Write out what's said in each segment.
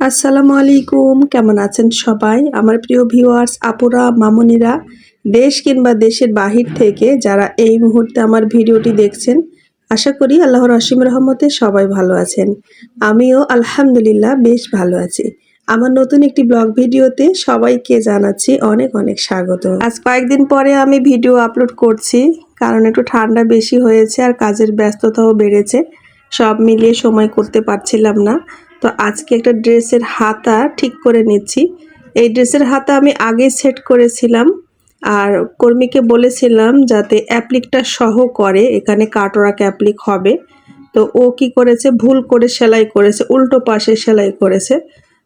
আসসালামু আলাইকুম, কেমন আছেন সবাই? আমার প্রিয় ভিউয়ার্স আপুরা, মামনিরা, দেশ কিংবা দেশের বাহির থেকে যারা এই মুহূর্তে আমার ভিডিওটি দেখছেন, আশা করি আল্লাহর অসীম রহমতে সবাই ভালো আছেন। আমিও আলহামদুলিল্লাহ বেশ ভালো আছি। আমার নতুন একটি ব্লগ ভিডিওতে সবাইকে জানাচ্ছি অনেক অনেক স্বাগত। আজ কয়েকদিন পরে আমি ভিডিও আপলোড করছি, কারণ একটু ঠান্ডা বেশি হয়েছে আর কাজের ব্যস্ততাও বেড়েছে। সব মিলিয়ে সময় করতে পারছিলাম না। তো আজকে একটা ড্রেসের হাতা ঠিক করে নিচ্ছি। এই ড্রেসের হাতা আমি আগে সেট করেছিলাম আর কর্মীকে বলেছিলাম যাতে অ্যাপ্লিকটা সহ করে, এখানে কাটরাক অ্যাপ্লিক হবে। তো ও কি করেছে, ভুল করে সেলাই করেছে, উল্টো পাশে সেলাই করেছে।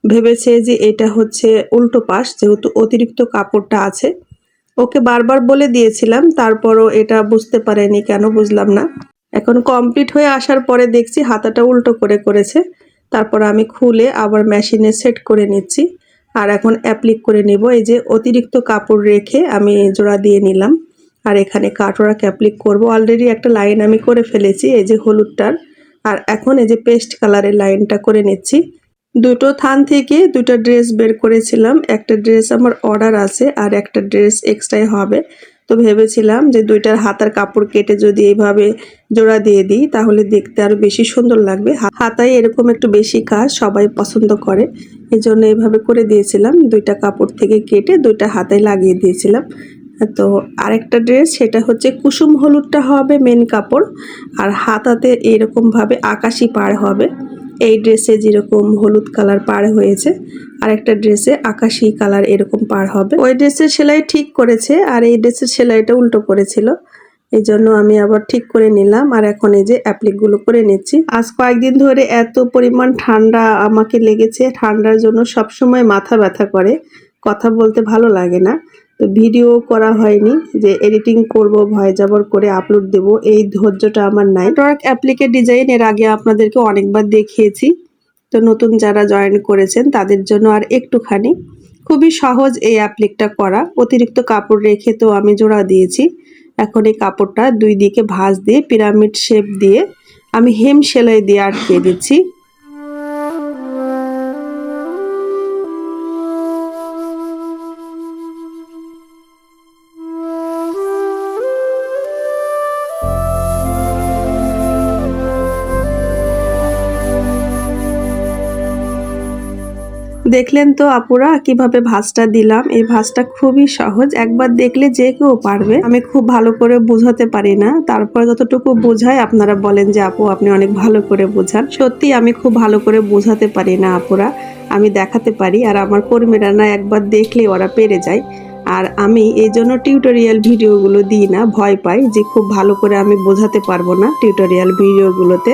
ভেবেছে যে এটা হচ্ছে উল্টো পাশ, যেহেতু অতিরিক্ত কাপড়টা আছে। ওকে বারবার বলে দিয়েছিলাম, তারপরও এটা বুঝতে পারেনি কেন বুঝলাম না। এখন কমপ্লিট হয়ে আসার পরে দেখছি হাতাটা উল্টো করে করেছে। তারপর আমি খুলে আবার মেশিনে সেট করে নিচ্ছি। আর এখন অ্যাপ্লিক করে নিব। এই যে অতিরিক্ত কাপড় রেখে আমি জোড়া দিয়ে নিলাম। আর এখানে কাটওয়ার্ক অ্যাপ্লিক করব। অলরেডি একটা লাইন আমি করে ফেলেছি, এই যে হলুদটার। আর এখন এই যে পেস্ট কালারের লাইনটা করে নিচ্ছি। দুটো থান থেকে দুটো ড্রেস বের করেছিলাম। একটা ড্রেস আমার অর্ডার আছে আর একটা ড্রেস এক্সট্রাই হবে। তো ভেবেছিলাম যে দুইটার হাতার কাপড় কেটে যদি এইভাবে জোড়া দিয়ে দিই, তাহলে দেখতে আরও বেশি সুন্দর লাগবে। হাতায় এরকম একটু বেশি কাজ সবাই পছন্দ করে। এই জন্য এইভাবে করে দিয়েছিলাম। দুইটা কাপড় থেকে কেটে দুইটা হাতায় লাগিয়ে দিয়েছিলাম। তো আরেকটা ড্রেস, সেটা হচ্ছে কুসুম হলুদটা হবে মেন কাপড়, আর হাতাতে এরকমভাবে আকাশি পাড় হবে। এই ড্রেসে যেরকম হলুদ কালার পার হয়েছে আর একটা ড্রেসে আকাশি কালার এরকম পার হবে। ওই ড্রেসের সেলাই ঠিক করেছে আর এই ড্রেসের সেলাইটা উল্টো করেছিল। এই জন্য আমি আবার ঠিক করে নিলাম আর এখন এই যে অ্যাপ্লিকগুলো করে নিচ্ছি। আজ কয়েকদিন ধরে এত পরিমাণ ঠান্ডা আমাকে লেগেছে। ঠান্ডার জন্য সবসময় মাথা ব্যথা করে। কথা বলতে ভালো লাগে না। তো ভিডিও করা হয়নি যে এডিটিং করব ভয় যাবর করে আপলোড দেব, এই ধৈর্যটা আমার নাই। টর্ক অ্যাপ্লিকের ডিজাইন এর আগে আপনাদেরকে অনেকবার দেখিয়েছি। তো নতুন যারা জয়েন করেছেন, তাদের জন্য আর একটুখানি। খুবই সহজ এই অ্যাপ্লিকটা করা। অতিরিক্ত কাপড় রেখে তো আমি জোড়া দিয়েছি। এখন এই কাপড়টা দুই দিকে ভাঁজ দিয়ে পিরামিড শেপ দিয়ে আমি হেম সেলাই দিয়ে আটকে দিচ্ছি। দেখলেন তো আপুরা, কীভাবে ভাজটা দিলাম? এই ভাজটা খুবই সহজ। একবার দেখলে যে কেউ পারবে। আমি খুব ভালো করে বুঝাতে পারি না। তারপর যতটুকু বোঝায় আপনারা বলেন যে, আপু, আপনি অনেক ভালো করে বোঝান। সত্যি, আমি খুব ভালো করে বোঝাতে পারি না আপুরা। আমি দেখাতে পারি। আর আমার কর্মীরা না একবার দেখলে ওরা পেরে যায়। আর আমি এই জন্য টিউটোরিয়াল ভিডিওগুলো দিই না, ভয় পাই যে খুব ভালো করে আমি বোঝাতে পারব না টিউটোরিয়াল ভিডিওগুলোতে।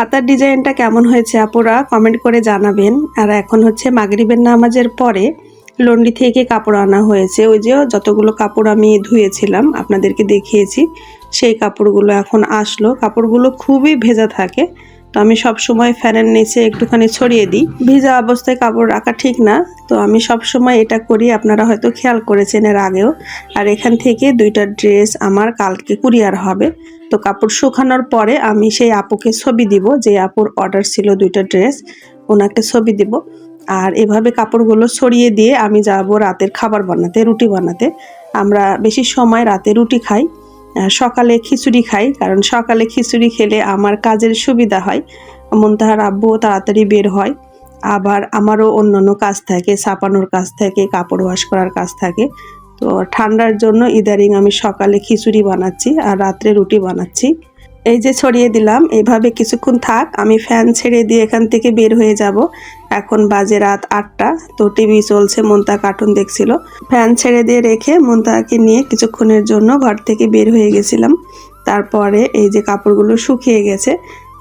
হাতার ডিজাইনটা কেমন হয়েছে আপুরা? কমেন্ট করে জানাবেন। আর এখন হচ্ছে মাগরিবের নামাজের পরে লন্ডি থেকে কাপড় আনা হয়েছে। ওই যে যতগুলো কাপড় আমি ধুয়েছিলাম, আপনাদেরকে দেখিয়েছি, সেই কাপড়গুলো এখন আসলো। কাপড়গুলো খুবই ভেজা থাকে। তো আমি সব সময় ফ্যানের নিচে একটুখানি ছড়িয়ে দিই। ভিজা অবস্থায় কাপড় রাখা ঠিক না। তো আমি সব সময় এটা করি, আপনারা হয়তো খেয়াল করেছেন এর আগেও। আর এখান থেকে দুইটা ড্রেস আমার কালকে কুরিয়ার হবে। তো কাপড় শুকানোর পরে আমি সেই আপুকে ছবি দিব, যে আপুর অর্ডার ছিল দুইটা ড্রেস, ওনাকে ছবি দিব। আর এভাবে কাপড়গুলো ছড়িয়ে দিয়ে আমি যাব রাতের খাবার বানাতে, রুটি বানাতে। আমরা বেশি সময় রাতে রুটি খাই। সকালে খিচুড়ি খাই, কারণ সকালে খিচুড়ি খেলে আমার কাজের সুবিধা হয়। মন্তাহার আব্বুও তাড়াতাড়ি বের হয়। আবার আমারও অন্যান্য কাজ থাকে, ছাপানোর কাজ থাকে, কাপড় ওয়াশ করার কাজ থাকে। তো ঠান্ডার জন্য ইদারিং আমি সকালে খিচুড়ি বানাচ্ছি আর রাত্রে রুটি বানাচ্ছি। এই যে ছড়িয়ে দিলাম, এভাবে কিছুক্ষণ থাক, আমি ফ্যান ছেড়ে দিয়ে এখান থেকে বের হয়ে যাব। এখন বাজে রাত আটটা, তো টিভি চলছে মন্তা কার্টুন দেখছিল। ফ্যান ছেড়ে দিয়ে রেখে মন্তাকে নিয়ে কিছুক্ষণের জন্য ঘর থেকে বের হয়ে গেছিলাম। তারপরে এই যে কাপড়গুলো শুকিয়ে গেছে,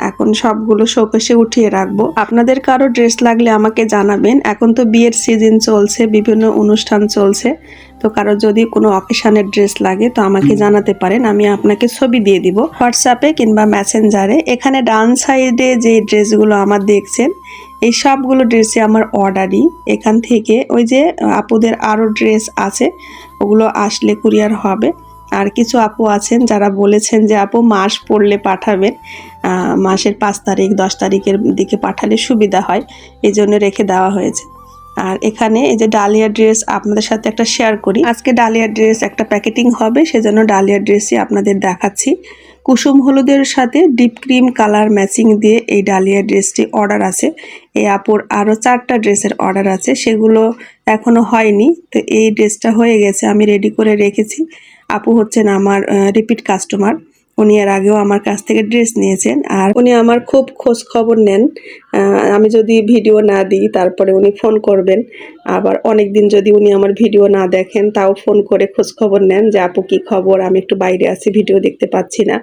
এখন সবগুলো শোকেশে উঠিয়ে রাখব। আপনাদের কারও ড্রেস লাগলে আমাকে জানাবেন। এখন তো বিয়ের সিজন চলছে, বিভিন্ন অনুষ্ঠান চলছে। তো কারও যদি কোনো অকেশনের ড্রেস লাগে তো আমাকে জানাতে পারেন আমি আপনাকে ছবি দিয়ে দিব। হোয়াটসঅ্যাপে কিংবা মেসেঞ্জারে। এখানে ডান সাইডে যে ড্রেসগুলো আমার দেখছেন এই সবগুলো ড্রেসই আমার অর্ডারই। এখান থেকে ওই যে আপুদের আরও ড্রেস আছে ওগুলো আসলে কুরিয়ার হবে। আর কিছু আপু আছেন যারা বলেছেন যে আপু মাস পড়লে পাঠাবেন। মাসের পাঁচ তারিখ দশ তারিখের দিকে পাঠালে সুবিধা হয়। এই জন্য রেখে দেওয়া হয়েছে। আর এখানে এই যে ডালিয়া ড্রেস আপনাদের সাথে একটা শেয়ার করি। আজকে ডালিয়া ড্রেস একটা প্যাকেটিং হবে, সেজন্য ডালিয়া ড্রেসই আপনাদের দেখাচ্ছি। কুসুম হলুদের সাথে ডিপ ক্রিম কালার ম্যাচিং দিয়ে এই ডালিয়া ড্রেসটি অর্ডার আছে। এই আপুর আরও চারটা ড্রেসের অর্ডার আছে, সেগুলো এখনও হয়নি। তো এই ড্রেসটা হয়ে গেছে, আমি রেডি করে রেখেছি। আপু হচ্ছেন আমার রিপিট কাস্টমার উনি এর আগেও আমার কাছ থেকে ড্রেস নিয়েছেন। আর উনি আমার খুব খোঁজ খবর নেন। আমি যদি ভিডিও না দিই, তারপরে উনি ফোন করবেন। আবার অনেক দিন যদি উনি আমার ভিডিও না দেখেন, তাও ফোন করে খোঁজ খবর নেন যে, আপু, কি খবর? আমি একটু বাইরে আছি ভিডিও দেখতে পাচ্ছি না।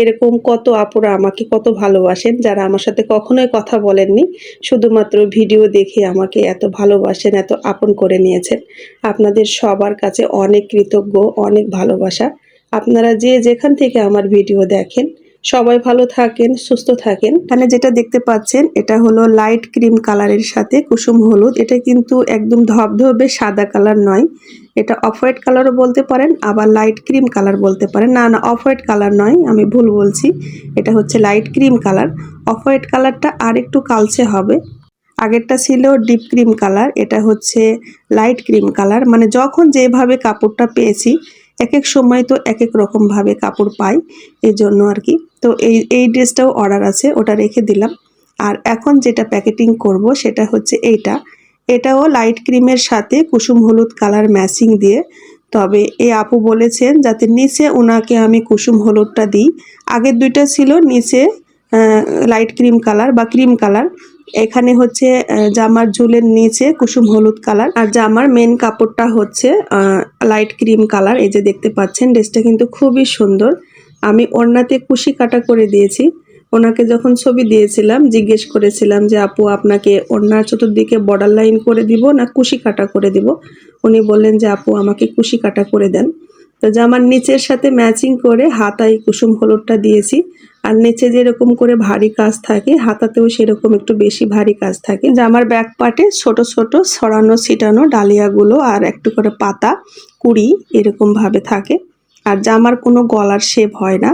এরকম কত আপুরা আমাকে কত ভালোবাসেন, যারা আমার সাথে কখনোই কথা বলেননি। শুধুমাত্র ভিডিও দেখে আমাকে এত ভালোবাসেন, এত আপন করে নিয়েছেন। আপনাদের সবার কাছে অনেক কৃতজ্ঞ, অনেক ভালোবাসা। আপনারা যে যেখান থেকে আমার ভিডিও দেখেন, সবাই ভালো থাকেন, সুস্থ থাকেন। এখানে যেটা দেখতে পাচ্ছেন, এটা হলো লাইট ক্রিম কালারের সাথে কুসুম হলুদ। এটা কিন্তু একদম ধবধবে সাদা কালার নয়। এটা অফ হোয়াইট কালারও বলতে পারেন, আবার লাইট ক্রিম কালার বলতে পারেন। না না অফ হোয়াইট কালার নয়, আমি ভুল বলছি। এটা হচ্ছে light cream colour off white কালারটা আর একটু কালচে হবে। আগেরটা ছিল ডিপ ক্রিম কালার এটা হচ্ছে লাইট ক্রিম কালার মানে যখন যেভাবে কাপড়টা পেয়েছি এক এক সময় তো এক এক রকমভাবে কাপড় পাই এই জন্য আর কি। তো এই এই ড্রেসটাও অর্ডার আছে, ওটা রেখে দিলাম। আর এখন যেটা প্যাকেটিং করব সেটা হচ্ছে এইটা। এটাও লাইট ক্রিমের সাথে কুসুম হলুদ কালার ম্যাচিং দিয়ে। তবে এই আপু বলেছেন যাতে নিচে ওনাকে আমি কুসুম হলুদটা দিই। আগের দুইটা ছিল নিচে লাইট ক্রিম কালার বা ক্রিম কালার। এখানে হচ্ছে জামার ঝুলের নিচে কুসুম হলুদ কালার। আর জামার মেন কাপড়টা হচ্ছে লাইট ক্রিম কালার এই যে দেখতে পাচ্ছেন, ড্রেসটা কিন্তু খুবই সুন্দর। আমি ওড়নাতে কুশি কাটা করে দিয়েছি। ওনাকে যখন ছবি দিয়েছিলাম, জিজ্ঞেস করেছিলাম যে, আপু, আপনাকে ওড়নার চতুর্দিকে বর্ডার লাইন করে দিব না কুশি কাটা করে দিব? উনি বললেন যে, আপু, আমাকে কুশি কাটা করে দেন। তো জামার নিচের সাথে ম্যাচিং করে হাতায় কুসুম হলুদটা দিয়েছি। আর নিচে যেরকম করে ভারী কাজ থাকে, হাতাতেও সেরকম একটু বেশি ভারী কাজ থাকে। জামার ব্যাক পার্টে ছোট ছোট ছড়ানো ছিটানো ডালিয়াগুলো আর একটু করে পাতা, কুড়ি এরকম ভাবে থাকে। আর জামার কোনো গলার শেপ হয় না,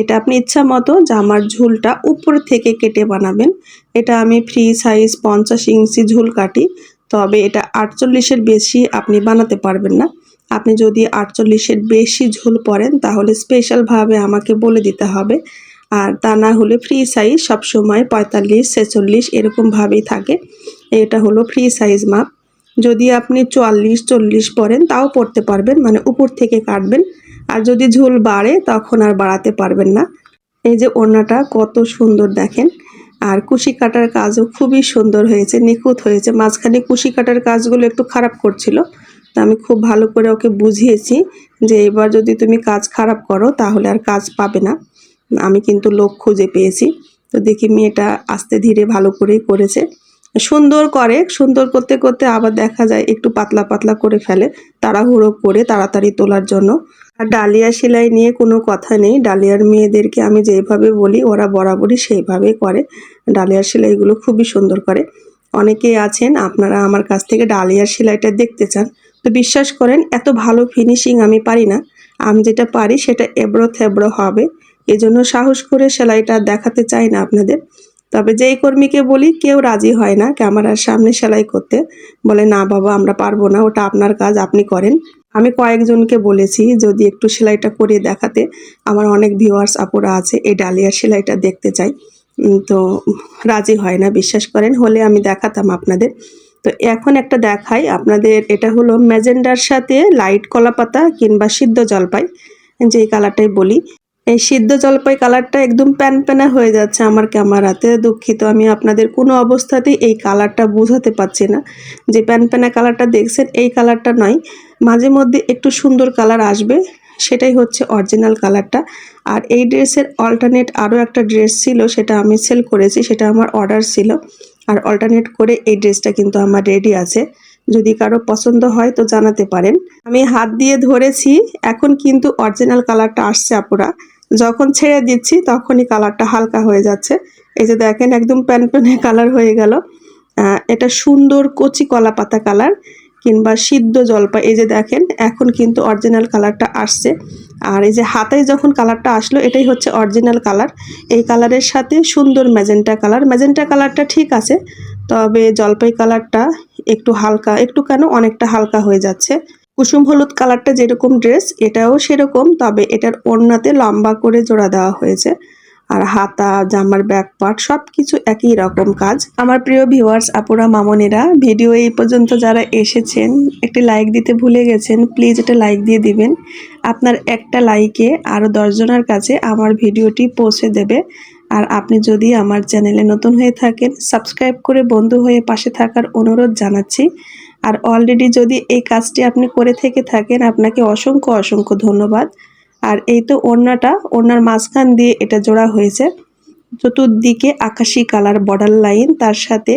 এটা আপনি ইচ্ছা মতো জামার ঝুলটা উপর থেকে কেটে বানাবেন। এটা আমি ফ্রি সাইজ পঞ্চাশ ইঞ্চি ঝুল কাটি, তবে এটা আটচল্লিশের বেশি আপনি বানাতে পারবেন না। আপনি যদি আটচল্লিশের বেশি ঝোল পরেন তাহলে স্পেশালভাবে আমাকে বলে দিতে হবে। আর তা না হলে ফ্রি সাইজ সবসময় পঁয়তাল্লিশ, ছেচল্লিশ এরকমভাবেই থাকে। এটা হলো ফ্রি সাইজ মাপ যদি আপনি চুয়াল্লিশ, চল্লিশ পরেন তাও পড়তে পারবেন মানে উপর থেকে কাটবেন। আর যদি ঝোল বাড়ে, তখন আর বাড়াতে পারবেন না। এই যে ওড়নাটা কত সুন্দর দেখেন। আর কুশি কাটার কাজও খুবই সুন্দর হয়েছে, নিখুঁত হয়েছে। মাঝখানে কুশি কাটার কাজগুলো একটু খারাপ করছিল। আমি খুব ভালো করে ওকে বুঝিয়েছি যে এবার যদি তুমি কাজ খারাপ করো, তাহলে আর কাজ পাবে না। আমি কিন্তু লোক খুঁজে পেয়েছি। তো দেখি মেয়েটা আস্তে ধীরে ভালো করেই করেছে। সুন্দর করে, সুন্দর করতে করতে আবার দেখা যায় একটু পাতলা পাতলা করে ফেলে, তাড়াহুড়ো করে তাড়াতাড়ি তোলার জন্য। আর ডালিয়া সেলাই নিয়ে কোনো কথা নেই। ডালিয়ার মেয়েদেরকে আমি যেভাবে বলি, ওরা বরাবরই সেইভাবে করে। ডালিয়ার সেলাইগুলো খুবই সুন্দর করে। অনেকেই আছেন, আপনারা আমার কাছ থেকে ডালিয়ার সেলাইটা দেখতে চান। তো বিশ্বাস করেন, এত ভালো ফিনিশিং আমি পারি না। আমি যেটা পারি সেটা এবড়ো থেবড়ো হবে। এজন্য সাহস করে সেলাইটা দেখাতে চাই না আপনাদের। তবে যেই কর্মীকে বলি, কেউ রাজি হয় না ক্যামেরার সামনে সেলাই করতে। বলে, না বাবা, আমরা পারব না, ওটা আপনার কাজ, আপনি করেন। আমি কয়েকজনকে বলেছি, যদি একটু সেলাইটা করে দেখাতে, আমার অনেক ভিউয়ার্স আপুরা আছে, এই ডালিয়ার সেলাইটা দেখতে চাই। তো রাজি হয় না, বিশ্বাস করেন, হলে আমি দেখাতাম আপনাদের। তো এখন একটা দেখাই। আপনাদের এটা হলো ম্যাজেন্ডার সাথে লাইট কলা পাতা কিংবা সিদ্ধ জলপাই, যেই কালারটাই বলি। এই সিদ্ধ জলপাই কালারটা একদম প্যানপ্যানা হয়ে যাচ্ছে আমার ক্যামেরাতে। দুঃখিত, আমি আপনাদের কোনো অবস্থাতেই এই কালারটা বোঝাতে পারছি না। যে প্যানপ্যানা কালারটা দেখছেন, এই কালারটা নয়। মাঝে মধ্যে একটু সুন্দর কালার আসবে। সেটাই হচ্ছে অরিজিনাল কালারটা আর এই ড্রেসের অল্টারনেট আরও একটা ড্রেস ছিল, সেটা আমি সেল করেছি, সেটা আমার অর্ডার ছিল। আর অল্টারনেট করে এই ড্রেসটা কিন্তু আমার রেডি আছে। যদি কারও পছন্দ হয় তো জানাতে পারেন। আমি হাত দিয়ে ধরেছি, এখন কিন্তু অরিজিনাল কালারটা আসছে আপুরা। যখন ছেড়ে দিচ্ছি, তখনই কালারটা হালকা হয়ে যাচ্ছে। এই যে দেখেন, একদম প্যানপ্যানে কালার হয়ে গেল। এটা সুন্দর কচি কলা পাতা কালার কিংবা সিদ্ধ জলপাই, এই যে দেখেন, এখন কিন্তু অরিজিনাল কালারটা আসছে। আর এই যে হাতে যখন কালারটা আসলো, এটাই হচ্ছে অরিজিনাল কালার এই কালারের সাথে সুন্দর ম্যাজেন্টা কালার ম্যাজেন্টা কালারটা ঠিক আছে, তবে জলপাই কালারটা একটু হালকা, একটু কেন অনেকটা হালকা হয়ে যাচ্ছে। কুসুম হলুদ কালারটা যেরকম ড্রেস এটাও সেরকম, তবে এটার ওড়নাতে লম্বা করে জোড়া দেওয়া হয়েছে। আর হাতা, জামার ব্যাক পার্ট সব কিছু একই রকম কাজ। আমার প্রিয় ভিউয়ার্স আপুরা, মামনেরা ভিডিও এই পর্যন্ত যারা এসেছেন, একটি লাইক দিতে ভুলে গেছেন প্লিজ এটা লাইক দিয়ে দিবেন। আপনার একটা লাইকে আরও দশজনের কাছে আমার ভিডিওটি পৌঁছে দেবে। আর আপনি যদি আমার চ্যানেলে নতুন হয়ে থাকেন সাবস্ক্রাইব করে বন্ধু হয়ে পাশে থাকার অনুরোধ জানাচ্ছি। আর অলরেডি যদি এই কাজটি আপনি করে থেকে থাকেন, আপনাকে অসংখ্য অসংখ্য ধন্যবাদ। আর এই তো ওড়নাটা, ওড়নার মাঝখান দিয়ে এটা জোড়া হয়েছে। চতুর্দিকে আকাশি কালার বর্ডার লাইন তার সাথে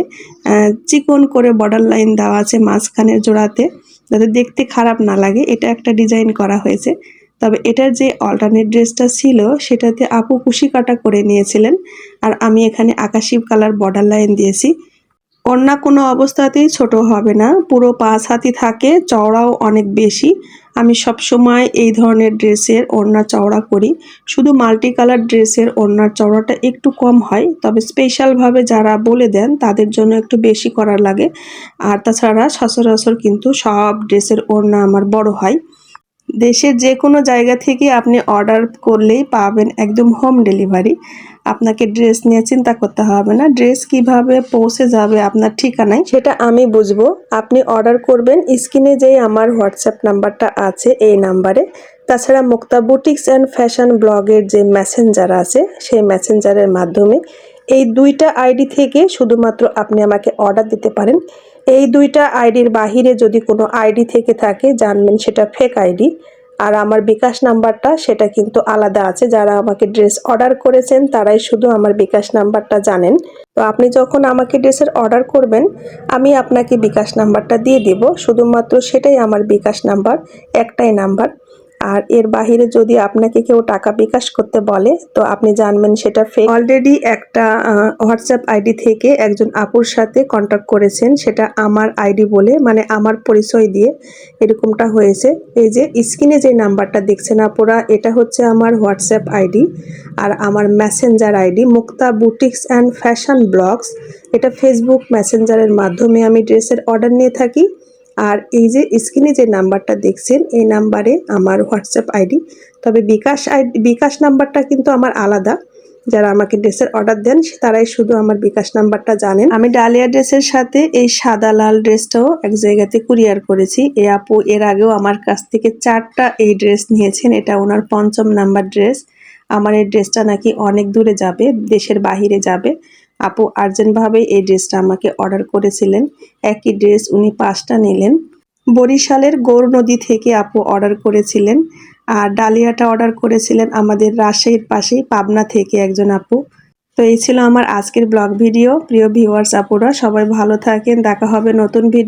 চিকন করে বর্ডার লাইন দেওয়া আছে মাঝখানের জোড়াতে, যাতে দেখতে খারাপ না লাগে। এটা একটা ডিজাইন করা হয়েছে। তবে এটার যে অল্টারনেট ড্রেসটা ছিল, সেটাতে আপু কুশি কাটা করে নিয়েছিলেন। আর আমি এখানে আকাশি কালার বর্ডার লাইন দিয়েছি। অন্য কোনো অবস্থাতেই ছোট হবে না। পুরো পাঁচ হাতি থাকে, চওড়াও অনেক বেশি। আমি সব সময় এই ধরনের ড্রেসের ওড়না চওড়া করি। শুধু মাল্টি কালার ড্রেসের ওড়নার চওড়াটা একটু কম হয়, তবে স্পেশালভাবে যারা বলে দেন, তাদের জন্য একটু বেশি করার লাগে। আর তাছাড়া সচরাচর কিন্তু সব ড্রেসের ওড়না আমার বড় হয় দেশের যে কোনো জায়গা থেকে আপনি অর্ডার করলেই পাবেন একদম হোম ডেলিভারি। আপনাকে ড্রেস নিয়ে চিন্তা করতে হবে না। ড্রেস কীভাবে পৌঁছে যাবে আপনার ঠিকানায়, সেটা আমি বুঝব। আপনি অর্ডার করবেন, স্ক্রিনে যেই আমার হোয়াটসঅ্যাপ নাম্বারটা আছে এই নাম্বারে তাছাড়া মুক্তা বুটিক্স অ্যান্ড ফ্যাশন ব্লগের যে মেসেঞ্জার আছে, সেই মেসেঞ্জারের মাধ্যমে এই দুইটা আইডি থেকে শুধুমাত্র আপনি আমাকে অর্ডার দিতে পারেন। এই দুইটা আইডির বাহিরে যদি কোনো আইডি থেকে থাকে, জানবেন সেটা ফেক আইডি আর আমার বিকাশ নাম্বারটা, সেটা কিন্তু আলাদা আছে। যারা আমাকে ড্রেস অর্ডার করেছেন, তারাই শুধু আমার বিকাশ নাম্বারটা জানেন। তো আপনি যখন আমাকে ড্রেসের অর্ডার করবেন, আমি আপনাকে বিকাশ নাম্বারটা দিয়ে দেব। শুধুমাত্র সেটাই আমার বিকাশ নাম্বার, একটাই নাম্বার। আর এর বাহিরে যদি আপনাকে কেউ টাকা বিকাশ করতে বলে, তো আপনি জানবেন সেটা ফেক অলরেডি একটা হোয়াটসঅ্যাপ আইডি থেকে একজন আপুর সাথে কন্ট্যাক্ট করেছেন। সেটা আমার আইডি বলে মানে আমার পরিচয় দিয়ে এরকমটা হয়েছে। এই যে স্ক্রিনে যে নাম্বারটা দেখছেন আপুরা, এটা হচ্ছে আমার হোয়াটসঅ্যাপ আইডি আর আমার Messenger ID Mukta boutiques and fashion blogs. এটা ফেসবুক মেসেঞ্জারের মাধ্যমে আমি ড্রেসের অর্ডার নিয়ে থাকি। আর এই যে স্ক্রিনে যে নাম্বারটা দেখছেন, এই নাম্বারে আমার হোয়াটসঅ্যাপ আইডি। তবে বিকাশ আইডি, বিকাশ নাম্বারটা কিন্তু আমার আলাদা। যারা আমাকে ড্রেসের অর্ডার দেন, তারাই শুধু আমার বিকাশ নাম্বারটা জানেন। আমি ডালিয়া ড্রেসের সাথে এই সাদা লাল ড্রেসটাও এক জায়গাতে কুরিয়ার করেছি। এ আপু এর আগেও আমার কাছ থেকে চারটা এই ড্রেস নিয়েছেন। এটা ওনার পঞ্চম নাম্বার ড্রেস। আমার এই ড্রেসটা নাকি অনেক দূরে যাবে, দেশের বাহিরে যাবে। আপু আর্জেন্টভাবে এই ড্রেসটা আমাকে অর্ডার করেছিলেন। একই ড্রেস উনি পাঁচটা নিলেন। বরিশালের গৌর নদী থেকে আপু অর্ডার করেছিলেন আর ডালিয়াটা অর্ডার করেছিলেন আমাদের রাজশাহীর পাশেই পাবনা থেকে একজন আপু। তো এই ছিল আমার আজকের ব্লগ ভিডিও। প্রিয় ভিউয়ার্স, আপুরা সবাই ভালো থাকেন। দেখা হবে নতুন ভিডিও